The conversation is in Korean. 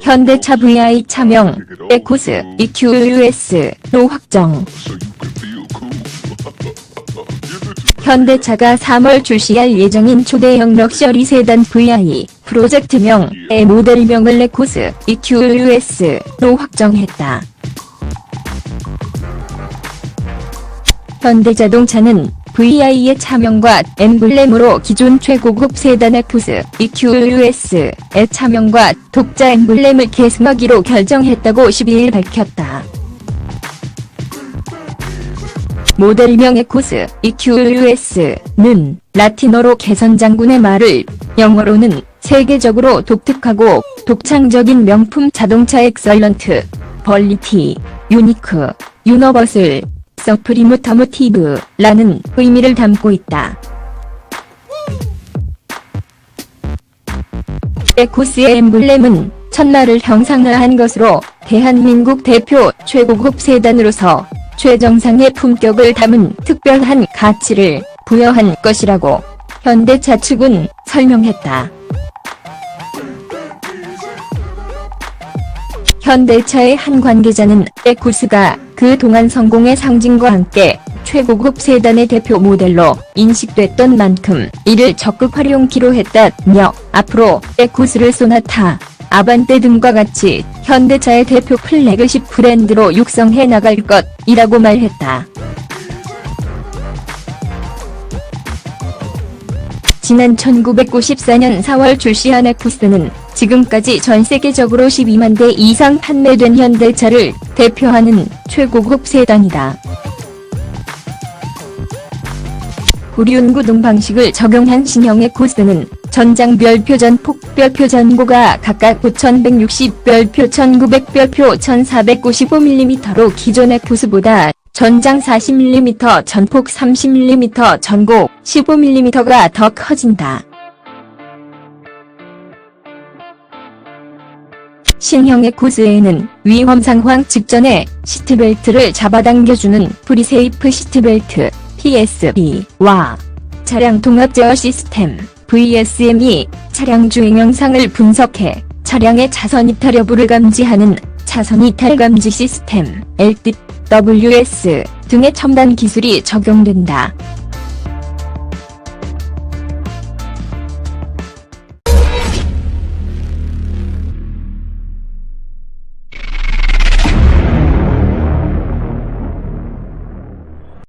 현대차 VI 차명 에코스 EQUS로 확정. 현대차가 3월 출시할 예정인 초대형 럭셔리 세단 VI 프로젝트명의 모델명을 에코스 EQUS로 확정했다. 현대자동차는 VI의 차명과 엠블렘으로 기존 최고급 세단 에쿠스 EQUS의 차명과 독자 엠블렘을 계승하기로 결정했다고 12일 밝혔다. 모델명 에코스 EQUS는 라틴어로 개선 장군의 말을 영어로는 세계적으로 독특하고 독창적인 명품 자동차 엑설런트 벌리티 유니크 유너버슬 서프리무터 모티브라는 의미를 담고 있다. 에코스의 엠블렘은 천마를 형상화한 것으로 대한민국 대표 최고급 세단으로서 최정상의 품격을 담은 특별한 가치를 부여한 것이라고 현대차 측은 설명했다. 현대차의 한 관계자는 에쿠스가 그 동안 성공의 상징과 함께 최고급 세단의 대표 모델로 인식됐던 만큼 이를 적극 활용키로 했다며 앞으로 에쿠스를 소나타, 아반떼 등과 같이 현대차의 대표 플래그십 브랜드로 육성해 나갈 것이라고 말했다. 지난 1994년 4월 출시한 에쿠스는 지금까지 전 세계적으로 12만 대 이상 판매된 현대차를 대표하는 최고급 세단이다. 구륜 구동 방식을 적용한 신형의 코스는 전장별 표 전 폭별표 전고가 각각 5160별표 1900별표 1495mm로 기존의 코스보다 전장 40mm 전폭 30mm 전고 15mm가 더 커진다. 신형의 코스에는 위험 상황 직전에 시트벨트를 잡아당겨주는 프리세이프 시트벨트 PSB와 차량 통합 제어 시스템 VSM이 차량 주행 영상을 분석해 차량의 차선 이탈 여부를 감지하는 차선 이탈 감지 시스템 LTWS 등의 첨단 기술이 적용된다.